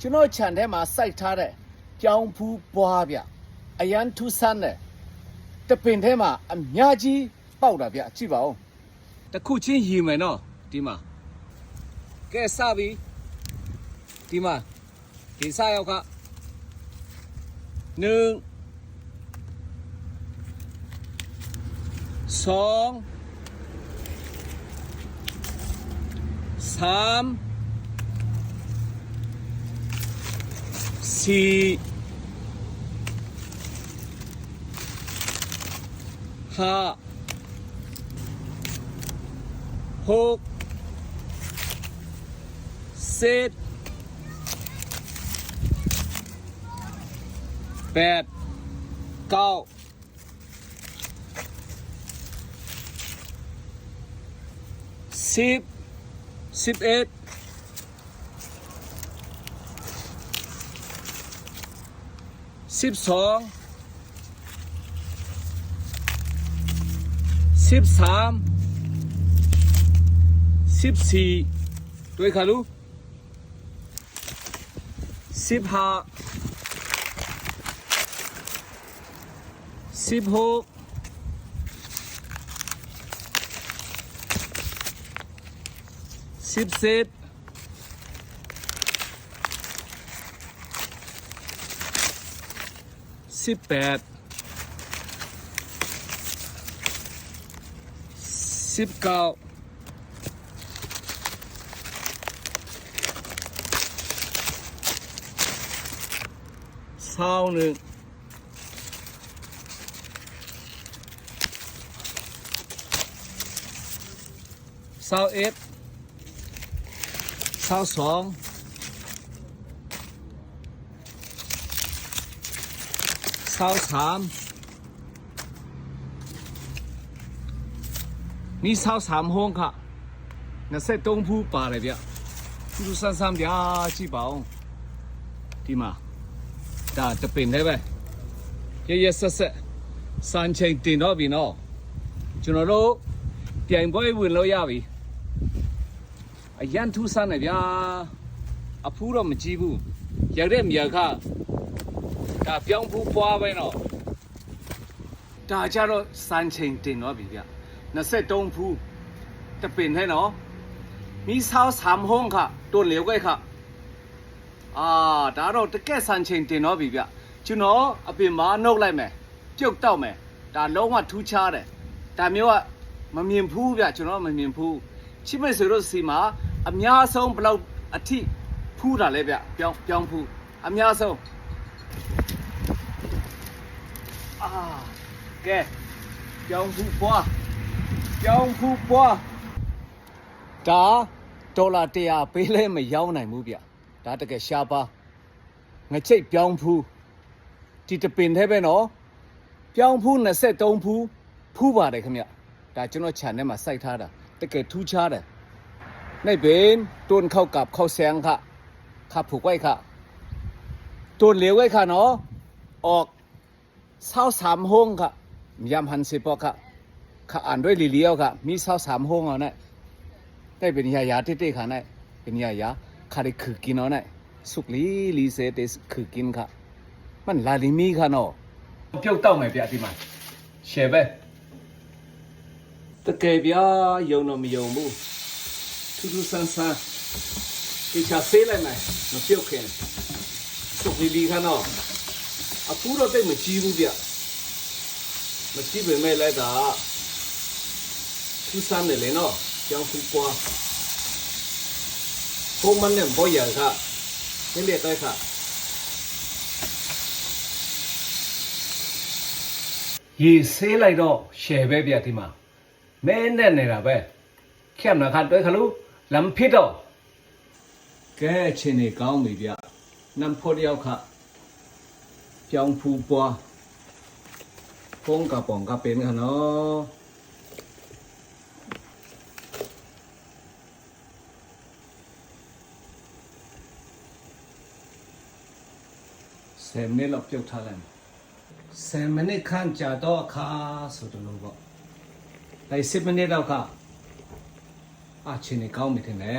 ကျွန်တော်ခြံထဲမှာစိုက်ထားတဲ့ကြောင်ဖူးပွားဗျအရန်ထူးဆန်းတဲ့တပင်ထဲမှာအများကြီးပေါက်တာဗျကြည့်ပါဦးတခုချင်းရီမယ်နော်ဒီမှာကဲစပြီဒီမှာဒီစရောက်က1 2 3 si ha hok set pet cao sip sip eight สิบสิบเอ็ดสิบสองสิบสามสิบสี่ด้วยค่ะลูกสิบห้าสิบหกสิบเจ็ด สิบแปดสิบเก้าเศร้าหนึ่ง เศร้าเอ็ดเศร้าสอง เศร้าสามนี่เศร้าสามห้องค่ะน่ะเสร็จตรงผู้ป่าเลยเบียดูดูสั้นๆเบียจีเปล่าที่มาဒါတပင်လည်းပဲရရဆက်ဆက်စံချိန်တင်တော့ပြီနော်ကျွန်တော်တို့ ပြိုင်ပွဲဝင်လို့ရပြီအရန်ထူးဆန်းတယ်ဗျာအဖူးတော့မကြည့်ဘူးရတဲ့မြခ ဒါပြောင်းဖူးပွားပဲနော်ဒါကြတော့စမ်းချိန်တင်တော့ပြီဗျ23ဖူးတပင်ထဲနော်မီးဆောက်ဆမ်ဟုံးခတွန်လျောက်ခဲ့ခအာဒါတော့တကက်စမ်းချိန်တင်တော့ပြီဗျကျွန်တော်အပင်မနှုတ်လိုက်မယ်ပြုတ်တောက်မယ်ဒါလုံးဝထူးခြားတယ်ဒါမျိုးကမမြင်ဘူးဗျကျွန်တော်မမြင်ဘူးချိမိတ်ဆွေတို့စီမှာအများဆုံးဘလောက်အထိဖူးတာလဲဗျပြောင်းပြောင်းဖူးအများဆုံး အာကဲပြောင်းဖူးပွားပြောင်းဖူးပွားဒါဒေါ်လာ100ပေးလဲမရောင်းနိုင်ဘူးဗျဒါတကယ်ရှားပါငချိတ်ပြောင်းဖူးဒီတပင်ထဲပဲနော်ပြောင်းဖူး23ဖူးဖူးပါတယ်ခင်ဗျ ဒါကျွန်တော်ခြံထဲမှာစိုက်ထားတာတကယ်ထူးခြားတယ်ในเบนต้นเข้ากับเข้าแซงค่ะค่ะผูกไว้ค่ะต้นเหลวไว้ค่ะเนาะออก เศร้าสามห้องค่ะยามหันสิบปอค่ะค่ะอ่านด้วยลีเลียวค่ะ มีเศร้าสามห้องเอาเนี่ยได้เป็นยายาที่ตีค่ะเนี่ยเป็นยายาค่ะได้คือกินเอาเนี่ยสุกลีลีเซเตคือกินค่ะ มันลาลิมีค่ะเนาะเกี่ยวเต้าไงเปียที่มันเชฟเอตะเกียบยาวน้อมียาวมูทุกทุกสันสันกินชาเซ่เลยไหมน้อเปียวเข็นสุกลีลีค่ะเนาะ အခုတော့တိတ်မကြည့်ဘူးဗျမကြည့်ပေမဲ့လည်းဒါထူးဆန်းတယ်လေနော်ကျောင်းဖူးပွားဖုံးမနဲ့ဘောရကဒီလေတိုက်ခါရေဆေးလိုက်တော့ရှယ်ပဲဗျဒီမှာမဲနဲ့နေတာပဲခဲ့မနာခတွဲခလူလမ်ဖြစ်တော့ကဲချင်းနေကောင်းပြီဗျနမ်ဖို့တယောက်ခ เจ้าผู้ปัวพงกระป๋องกระเป็นค่ะเนาะเซมนี่หลบเจ้าทาเลนเซมมันนี่ข้างจาต่อค่ะสุดลูกบ่ไปสิบมันนี่เราค่ะอาชินี่เข้าไม่ถึงแน่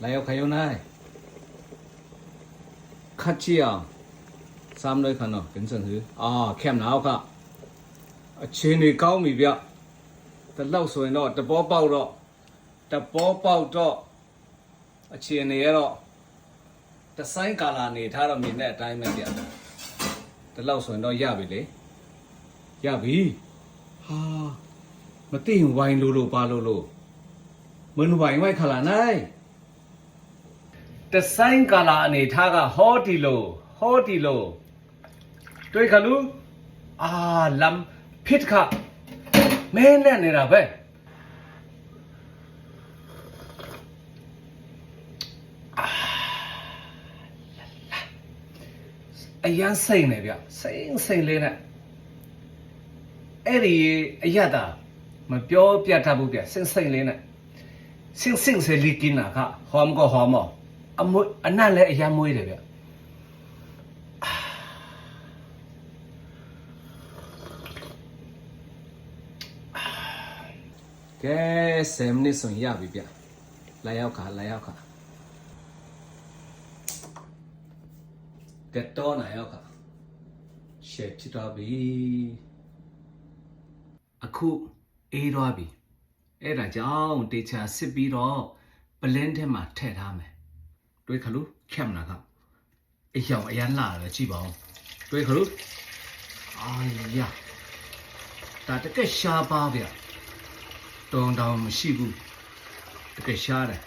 แล้าใครอยู่ไหนข้าเจียว င်းနေကောင်းပြီထင်တယ်လာရောက်ခရုံနိုင်ခတ်ချီအောင်စမ်းလိုက်ခဏတော့ပြင်စင်ဟူအာခက်နောက်ခအချင်းနေကောင်းပြီဗျတလောက်ဆိုရင်တော့တဘောပေါက်တော့တဘောပေါက်တော့အချင်းနေရတော့တဆိုင်ကာလာနေထားတော့မြင်တဲ့အတိုင်းပဲဗျတလောက်ဆိုရင်တော့ရပြီလေရပြီဟာမသိရင်ဝိုင်းလို့လို့ပါလို့လို့မနူဝိုင်းဝိုင်းခလာနိုင်တဆိုင်ကာလာအနေထားကဟောဒီလိုဟောဒီလို တွေ့ခလူအာလမ်ဖြစ်ခမဲနဲ့နေတာပဲအာအရန်စိတ်နေဗျစိတ်စိတ်လေးနဲ့အဲ့ဒီအရတာမပြောပြတတ်ဘူးဗျစိတ်စိတ်လေးနဲ့စင်စင်စေလီကင်းနာခဟောမကဟောမောအမွေအနက်လည်းအရမ်းမွေးတယ်ဗျ ကဲ7မိနစ်ဆိုရင်ရပြီဗျလာရောက်ခါလာရောက်ခါတက်တော့နာရောက်ခါရှယ်ဖြစ်တော့ပြီအခုအေးတော့ပြီအဲ့ဒါကြောင့်တေချာစစ်ပြီးတော့ပလင်းထဲမှာထည့်ထားမယ်တွေးခလို့ခက်မလားကအယောင်အရန်လာတယ်ကြည့်ပါဦးတွေးခလို့အာရဒါတကက်ရှားပါဗျ တုံတောင်မရှိဘူးတကက်ရှားတယ်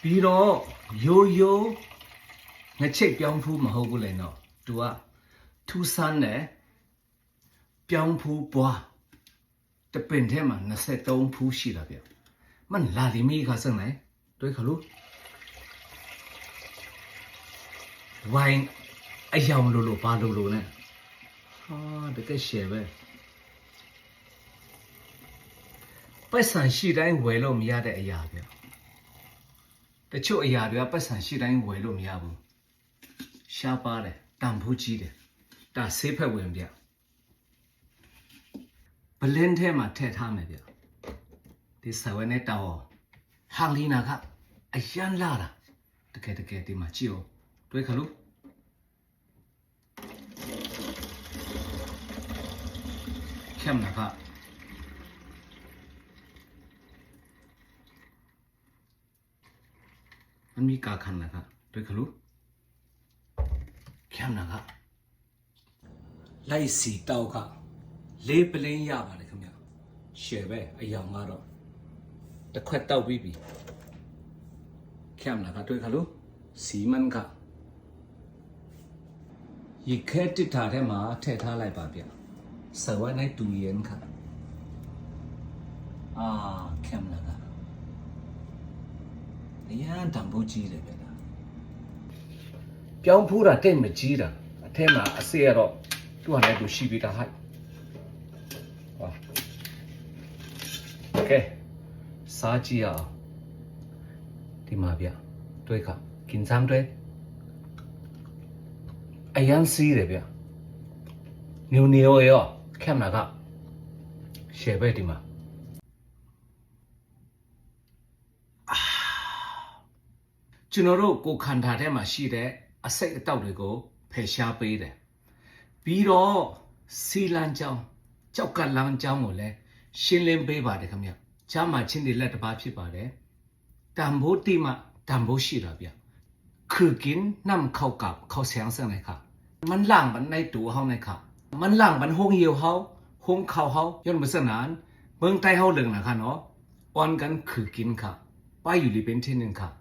ပြီးတော့ရိုးရိုးငချိတ်ပြောင်းဖူးမဟုတ်ဘူးလေနော် तू ကထူးဆန်းတယ်ပြောင်းဖူးပွားတပင်ထဲမှာ23ဖူးရှိတာဗျมันလာလီမီခါစမ်းလေတွေးခလို့ ဝိုင်းအယောင်လို့လို့ဘာလို့လို့ ਨੇ ဟာတကယ်ရှယ်ပဲ ပတ်စံရှိတိုင်းဝယ်လို့မရတဲ့အရာဗျတချို့အရာတွေကပတ်စံရှိတိုင်းဝယ်လို့မရဘူးရှားပါတယ်တန်ဖိုးကြီးတယ်ဒါဆေးဖက်ဝင်ဗျဘလင်းထဲမှာထည့်ထားမယ်ဗျဒီဆဝဲနဲ့တောင်းဟာလီနာကအရန်လာတာတကယ်တကယ်ဒီမှာကြည့်အောင်တွေ့ခလို့ခက်မှာက ะครับมันมีกาคันนะครับด้วยขลุเข้มนะครับไล่สีเต้าครับเลปลင်းရပါတယ်ခင်ဗျရှယ်ပဲအယောင်ကတော့တစ်ခွက်တောက်ပြီးပြီเข้มนะครับด้วยขลุสีมันครับ ရေခဲတစ်တာထဲမှာထည့်ထားလိုက်ပါဗျဆဝဲနိုင်တူရင်ခါအာကင်မလာက အရန်တံပိုးကြီးတယ်ဗျာပြောင်းဖူးတာတိတ်မကြီးတာအထဲမှာအစစ်ရတော့သူ့ဟာလည်းသူရှိပြီးသားဟိုက်ဟောကဲစားကြည့်အောင်ဒီမှာဗျတွေးခါกินซ้ำด้วย အရန်စီးတယ်ဗျညိုနေရောရောခက်မှာကရှယ်ပဲဒီမှာ ကျွန်တော်တို့ကိုယ်ခန္ဓာထဲမှာရှိတဲ့အစိတ်အတောက်တွေကိုဖယ်ရှားပေးတယ်ပြီးတော့စီလန်ကြောင်းကြောက်ကလန်းကြောင်းကိုလည်းရှင်းလင်းပေးပါတယ်ခင်ဗျချားမှချင်းတွေလက်တစ်ပါးဖြစ်ပါတယ်တံမိုးတိမတံမိုးရှိတာဗျ คือกินน้ำเข้ากับเข้าแสงเสียงไหนครับมันหลังมันในตัวเฮาไหนครับมันหลังมันหงเหี่ยวเฮาหงเข่าเฮาย้อนมาสนานเมืองใต้เฮาเรื่องนะคะเนาะอ่อนกันคือกินครับไปอยู่ลีเป็นที่หนึ่งครับ